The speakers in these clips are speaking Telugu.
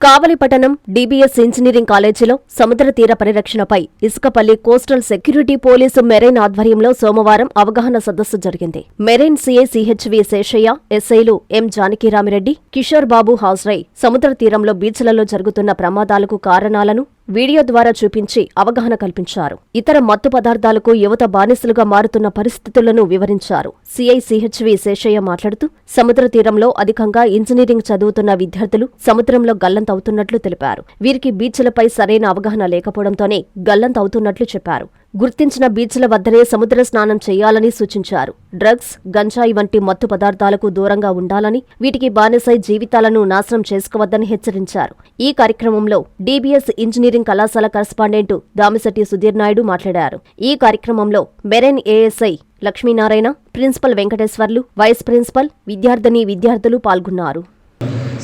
కావలిపట్టణం డీబీఎస్ ఇంజనీరింగ్ కాలేజీలో సముద్ర తీర పరిరక్షణపై Isukapalli coastal security police marine ఆధ్వర్యంలో సోమవారం అవగాహన సదస్సు జరిగింది. మెరైన్ సీఐ సిహెచ్వి శేషయ్య ఎస్ఐలు ఎం జానకిరామిరెడ్డి కిషోర్ బాబు హాజరై సముద్ర తీరంలో బీచ్లలో జరుగుతున్న ప్రమాదాలకు కారణాలను వీడియో ద్వారా చూపించి అవగాహన కల్పించారు. ఇతర మత్తు పదార్థాలకు యువత బానిసలుగా మారుతున్న పరిస్థితులను వివరించారు. సీఐ సిహెచ్వి శేషయ్య మాట్లాడుతూ సముద్ర తీరంలో అధికంగా ఇంజనీరింగ్ చదువుతున్న విద్యార్థులు సముద్రంలో గల్లంతవుతున్నట్లు తెలిపారు. వీరికి బీచ్లపై సరైన అవగాహన లేకపోవడంతోనే గల్లంతవుతున్నట్లు చెప్పారు. గుర్తించిన బీచ్ల వద్దనే సముద్ర స్నానం చేయాలని సూచించారు. డ్రగ్స్ గంజాయి వంటి మత్తు పదార్థాలకు దూరంగా ఉండాలని వీటికి బానిసై జీవితాలను నాశనం చేసుకోవద్దని హెచ్చరించారు. ఈ కార్యక్రమంలో డీబీఎస్ ఇంజనీరింగ్ కళాశాల కరస్పాండెంట్ దామిశెట్టి సుధీర్ నాయుడు మాట్లాడారు. ఈ కార్యక్రమంలో marine ASI Lakshminarayana principal Venkateswarlu vice principal విద్యార్థిని విద్యార్థులు పాల్గొన్నారు.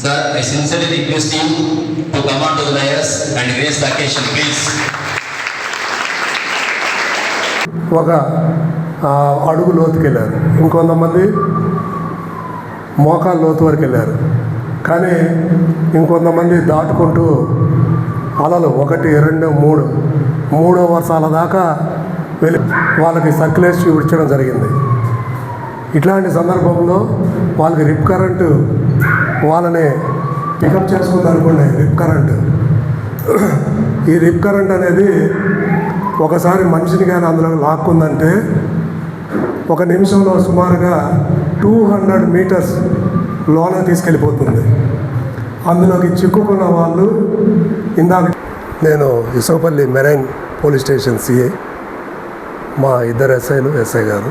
Sir, I sincerely request you to come on to the dais and grace the occasion, please. ఒక అడుగు లోతుకెళ్ళారు. ఇంకొంతమంది మోకాలు లోతు వరకు వెళ్ళారు కానీ ఇంకొంతమంది దాటుకుంటూ అలలు ఒకటి రెండు మూడు మూడో వర్షాల దాకా వెళ్ళి వాళ్ళకి సర్క్యులేషన్ చూపించడం జరిగింది. ఇట్లాంటి సందర్భంలో వాళ్ళకి రిప్ కరెంటు వాళ్ళని పికప్ చేసుకుంది అనుకోండి రిప్ కరెంటు. ఈ రిప్ కరెంట్ అనేది ఒకసారి మనిషిని కానీ అందులో లాక్కుందంటే ఒక నిమిషంలో సుమారుగా టూ హండ్రెడ్ మీటర్స్ లోన తీసుకెళ్ళిపోతుంది. అందులోకి చిక్కుకున్న వాళ్ళు ఇందాక నేను Isopalli marine police station CA మా ఇద్దరు ఎస్ఐలు ఎస్ఐ గారు.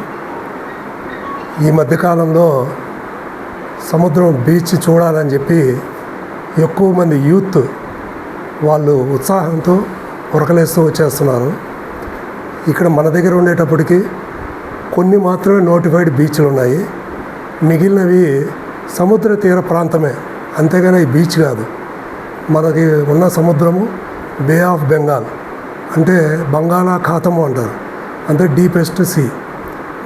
ఈ మధ్యకాలంలో సముద్రం బీచ్ చూడాలని చెప్పి ఎక్కువ మంది యూత్ వాళ్ళు ఉత్సాహంతో ఉరకలేస్తూ వచ్చేస్తున్నారు. ఇక్కడ మన దగ్గర ఉండేటప్పటికి కొన్ని మాత్రమే నోటిఫైడ్ బీచ్లు ఉన్నాయి. మిగిలినవి సముద్ర తీర ప్రాంతమే. అంతేగాని ఈ బీచ్ కాదు. మనకి ఉన్న సముద్రము బే ఆఫ్ బెంగాల్ అంటే బంగాళాఖాతము అంటారు. అంటే డీపెస్ట్ సీ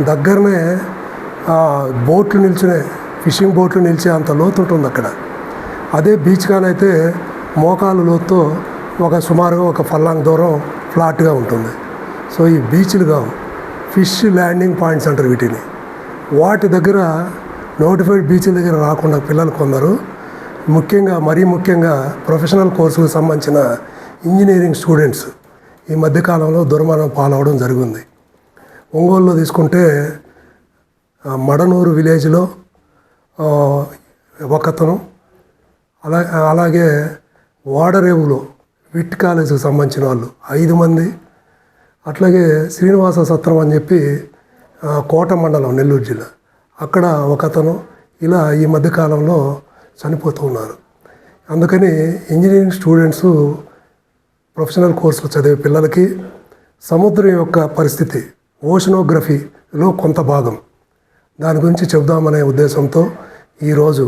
దగ్గరనే బోట్లు నిల్చునే ఫిషింగ్ బోట్లు నిలిచే అంత లోతు ఉంటుంది అక్కడ. అదే బీచ్ కానైతే మోకాలు లోతుతో ఒక సుమారుగా ఒక ఫల్లాంగ్ దూరం ఫ్లాట్గా ఉంటుంది. సో ఈ బీచ్లు కావు. ఫిష్ ల్యాండింగ్ పాయింట్స్ అంటారు వీటిని. వాటి దగ్గర నోటిఫైడ్ బీచ్ల దగ్గర రాకుండా పిల్లలు కొందరు. ముఖ్యంగా మరీ ముఖ్యంగా ప్రొఫెషనల్ కోర్సులకు సంబంధించిన ఇంజనీరింగ్ స్టూడెంట్స్ ఈ మధ్యకాలంలో దుర్మరణం పాలవడం జరిగింది. ఒంగోలులో తీసుకుంటే మడనూరు విలేజ్లో ఒకతను అలా అలాగే వాడరేవులో విట్ కాలేజీకి సంబంధించిన వాళ్ళు ఐదు మంది అట్లాగే శ్రీనివాస సత్రం అని చెప్పి కోట మండలం నెల్లూరు జిల్లా. అక్కడ ఒకతను ఇలా ఈ మధ్యకాలంలో చనిపోతూ ఉన్నారు. అందుకని ఇంజనీరింగ్ స్టూడెంట్స్ ప్రొఫెషనల్ కోర్సులు చదివే పిల్లలకి సముద్రం యొక్క పరిస్థితి ఓషనోగ్రఫీలో కొంత భాగం. దాని గురించి చెబుదామనే ఉద్దేశంతో ఈరోజు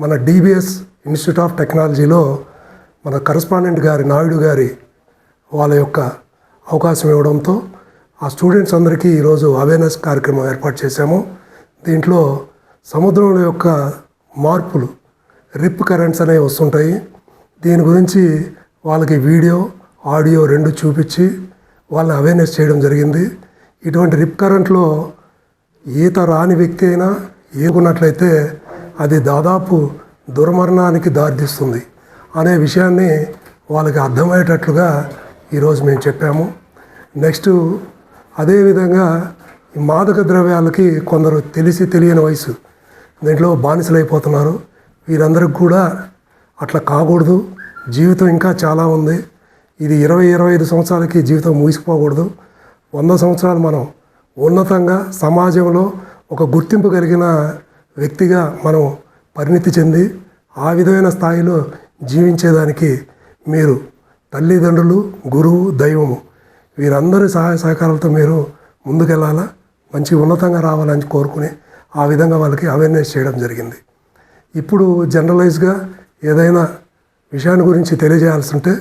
మన డిబిఎస్ ఇన్స్టిట్యూట్ ఆఫ్ టెక్నాలజీలో మన కరస్పాండెంట్ గారి నాయుడు గారి వాళ్ళ యొక్క అవకాశం ఇవ్వడంతో ఆ స్టూడెంట్స్ అందరికీ ఈరోజు అవేర్నెస్ కార్యక్రమం ఏర్పాటు చేశాము. దీంట్లో సముద్రం యొక్క మార్పులు రిప్ కరెంట్స్ అనేవి వస్తుంటాయి. దీని గురించి వాళ్ళకి వీడియో ఆడియో రెండు చూపించి వాళ్ళని అవేర్నెస్ చేయడం జరిగింది. ఇటువంటి రిప్ కరెంట్లో ఈత రాని వ్యక్తి అయినా ఏకున్నట్లయితే అది దాదాపు దుర్మరణానికి దారితీస్తుంది అనే విషయాన్ని వాళ్ళకి అర్థమయ్యేటట్లుగా ఈరోజు మేము చెప్పాము. నెక్స్ట్ అదేవిధంగా ఈ మాదక ద్రవ్యాలకి కొందరు తెలిసి తెలియని వయసు దీంట్లో బానిసలైపోతున్నారు వీరందరికి కూడా అట్లా కాకూడదు. జీవితం ఇంకా చాలా ఉంది. ఇది ఇరవై ఇరవై ఐదు సంవత్సరాలకి జీవితం ముగిసిపోకూడదు. వంద సంవత్సరాలు మనం ఉన్నతంగా సమాజంలో ఒక గుర్తింపు కలిగిన వ్యక్తిగా మనం పరిణితి చెంది ఆ విధమైన స్థాయిలో జీవించేదానికి మీరు తల్లిదండ్రులు గురువు దైవము వీరందరి సహాయ సహకారాలతో మీరు ముందుకెళ్ళాలా? మంచి ఉన్నతంగా రావాలని కోరుకుని ఆ విధంగా వాళ్ళకి అవేర్నెస్ చేయడం జరిగింది. ఇప్పుడు జనరలైజ్గా ఏదైనా విషయాన్ని గురించి తెలియజేయాల్సి ఉంటే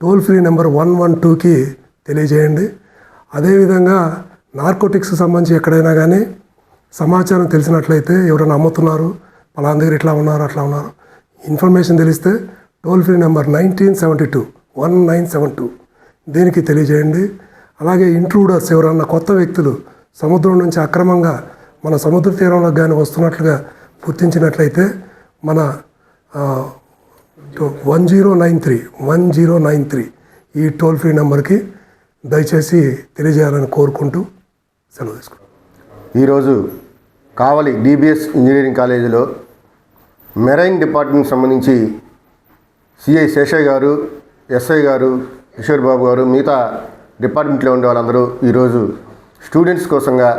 toll free number one one టూకి తెలియజేయండి. అదేవిధంగా నార్కోటిక్స్ సంబంధించి ఎక్కడైనా కానీ సమాచారం తెలిసినట్లయితే ఎవరైనా అమ్ముతున్నారు పలానా దగ్గర ఇట్లా ఉన్నారు అట్లా ఉన్నారు ఇన్ఫర్మేషన్ తెలిస్తే toll free number nineteen seventy two one nine seven two దీనికి తెలియజేయండి? అలాగే ఇంట్రూడర్స్ ఎవరన్నా కొత్త వ్యక్తులు సముద్రం నుంచి అక్రమంగా మన సముద్ర తీరంలోకి కానీ వస్తున్నట్లుగా గుర్తించినట్లయితే మన one zero nine three one zero nine three ఈ టోల్ ఫ్రీ నెంబర్కి దయచేసి తెలియజేయాలని కోరుకుంటూ సెలవు తీసుకుంటాం ఈరోజు కావలి డిబిఎస్ ఇంజనీరింగ్ కాలేజీలో మెరైన్ డిపార్ట్మెంట్ సంబంధించి సిఐ శేషయ్య గారు ఎస్ఐ గారు కిషోర్ బాబు గారు మిగతా డిపార్ట్మెంట్లో ఉండే వాళ్ళందరూ ఈరోజు స్టూడెంట్స్ కోసంగా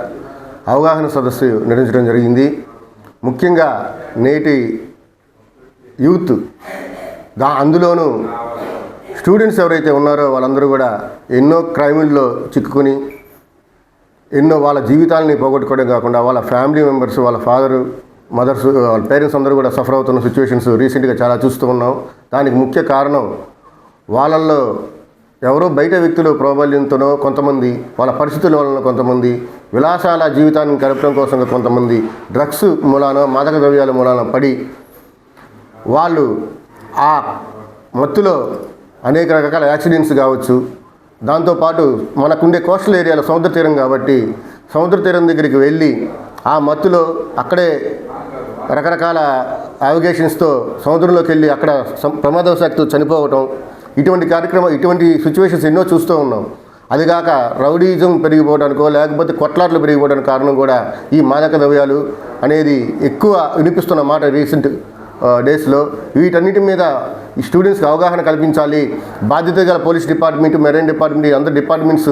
అవగాహన సదస్సు నిర్వహించడం జరిగింది. ముఖ్యంగా నేటి యూత్ దా అందులోనూ స్టూడెంట్స్ ఎవరైతే ఉన్నారో వాళ్ళందరూ కూడా ఎన్నో క్రైముల్లో చిక్కుకొని ఎన్నో వాళ్ళ జీవితాలని పోగొట్టుకోవడం కాకుండా వాళ్ళ ఫ్యామిలీ మెంబర్స్ వాళ్ళ ఫాదరు మదర్స్ వాళ్ళ పేరెంట్స్ అందరూ కూడా సఫర్ అవుతున్న సిచ్యువేషన్స్ రీసెంట్గా చాలా చూస్తూ ఉన్నాం. దానికి ముఖ్య కారణం వాళ్ళల్లో ఎవరో బయట వ్యక్తులు ప్రాబల్యంతోనో కొంతమంది వాళ్ళ పరిస్థితుల వలన కొంతమంది విలాసాల జీవితాన్ని గడపడం కోసం కొంతమంది డ్రగ్స్ మూలాన మాదక ద్రవ్యాల మూలాన పడి వాళ్ళు ఆ మత్తులో అనేక రకాల యాక్సిడెంట్స్ కావచ్చు. దాంతోపాటు మనకుండే కోస్టల్ ఏరియాలో సముద్ర తీరం కాబట్టి సముద్ర తీరం దగ్గరికి వెళ్ళి ఆ మత్తులో అక్కడే రకరకాల యావిగేషన్స్తో సముద్రంలోకి వెళ్ళి అక్కడ సం- ప్రమాదవశాత్తు చనిపోవటం ఇటువంటి కార్యక్రమం ఇటువంటి సిచ్యువేషన్స్ ఎన్నో చూస్తూ ఉన్నాం. అదిగాక రౌడీజం పెరిగిపోవడానికో లేకపోతే కొట్లాట్లు పెరిగిపోవడానికి కారణం కూడా ఈ మాదక ద్రవ్యాలు అనేది ఎక్కువ వినిపిస్తున్న మాట రీసెంట్ డేస్లో. వీటన్నిటి మీద ఈ స్టూడెంట్స్కి అవగాహన కల్పించాలి. బాధ్యత గల పోలీస్ డిపార్ట్మెంట్ మెరైన్ డిపార్ట్మెంట్ అందరి అందరు డిపార్ట్మెంట్స్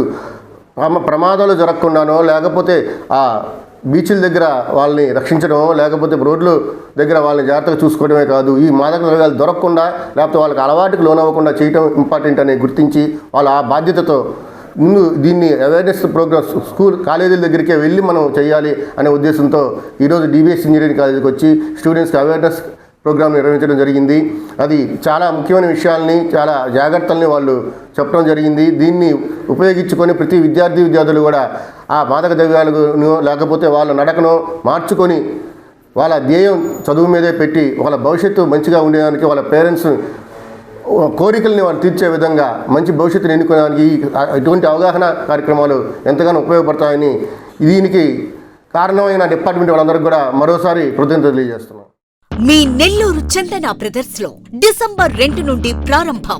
ప్రమ- ప్రమాదాలు జరగకుండానో లేకపోతే ఆ బీచ్ల దగ్గర వాళ్ళని రక్షించడమో లేకపోతే రోడ్లు దగ్గర వాళ్ళని జాగ్రత్తగా చూసుకోవడమే కాదు ఈ మాదక ద్రవ్యాలు దొరకకుండా లేకపోతే వాళ్ళకి అలవాటుకు లోనవ్వకుండా చేయటం ఇంపార్టెంట్ అని గుర్తించి వాళ్ళ ఆ బాధ్యతతో ముందు దీన్ని అవేర్నెస్ ప్రోగ్రామ్స్ స్కూల్ కాలేజీల దగ్గరికే వెళ్ళి మనం చేయాలి అనే ఉద్దేశంతో ఈరోజు డిబిఎస్ ఇంజనీరింగ్ కాలేజీకి వచ్చి స్టూడెంట్స్కి అవేర్నెస్ ప్రోగ్రామ్ నిర్వహించడం జరిగింది. అది చాలా ముఖ్యమైన విషయాల్ని చాలా జాగ్రత్తల్ని వాళ్ళు చెప్పడం జరిగింది. దీన్ని ఉపయోగించుకొని ప్రతి విద్యార్థి విద్యార్థులు కూడా ఆ మాదక ద్రవ్యాలను లేకపోతే వాళ్ళ నడకను మార్చుకొని వాళ్ళ ధ్యేయం చదువు మీదే పెట్టి వాళ్ళ భవిష్యత్తు మంచిగా ఉండేదానికి వాళ్ళ పేరెంట్స్ కోరికల్ని వాళ్ళు తీర్చే విధంగా మంచి భవిష్యత్తుని ఎన్నుకోవడానికి ఈ ఇటువంటి అవగాహన కార్యక్రమాలు ఎంతగానో ఉపయోగపడతాయని దీనికి కారణమైన డిపార్ట్మెంట్ వాళ్ళందరికీ కూడా మరోసారి కృతజ్ఞతలు తెలియజేస్తున్నాం. మీ నెల్లూరు చందన బ్రదర్స్లో డిసెంబర్ రెండు నుండి ప్రారంభం.